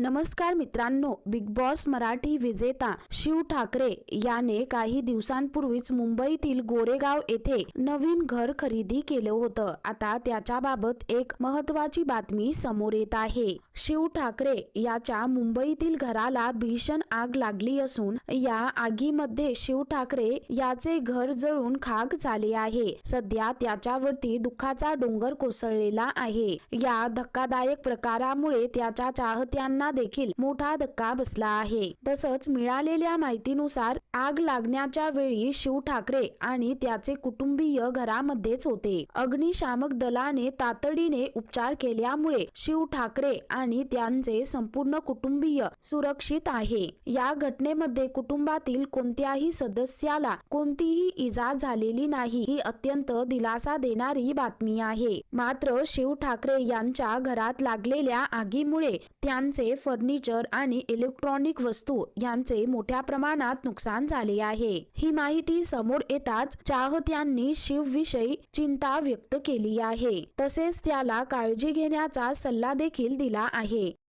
नमस्कार मित्रांनो big boss Marathi विजेता शिव ठाकरे याने काही दिवसांपूर्वीच मुंबईतील गोरेगाव येथे नवीन घर खरेदी केलं होतं. आता त्याच्याबाबत एक महत्वाची बातमी समोर येत आहे. शिव ठाकरे याच्या मुंबईतील घराला भीषण आग लागली असून या आगीमध्ये शिव ठाकरे याचे घर जळून खाक झाले आहे. सध्या त्याच्यावरती दुःखाचा डोंगर कोसळलेला आहे. या धक्कादायक प्रकारामुळे त्याच्या चाहत्यांना यांना देखील मोठा धक्का बसला आहे. तसंच मिळालेल्या माहितीनुसार आग लागण्याच्या वेळी शिव ठाकरे आणि त्याचे कुटुंबीय घरामध्येच होते. अग्निशामक दलाने तातडीने उपचार केल्यामुळे शिव ठाकरे आणि त्यांचे संपूर्ण कुटुंबीय सुरक्षित आहे. या घटनेमध्ये कुटुंबातील कोणत्याही सदस्याला कोणतीही इजा झालेली नाही ही अत्यंत दिलासा देणारी बातमी आहे. मात्र शिव ठाकरे यांच्या घरात लागलेल्या आगीमुळे त्यांचे फर्निचर आणि इलेक्ट्रॉनिक वस्तू यांचे मोठ्या प्रमाणात नुकसान झाले आहे. ही माहिती समोर येताच चाहत्यांनी शिव विषयी चिंता व्यक्त केली आहे. तसेच त्याला काळजी घेण्याचा सल्ला देखील दिला आहे.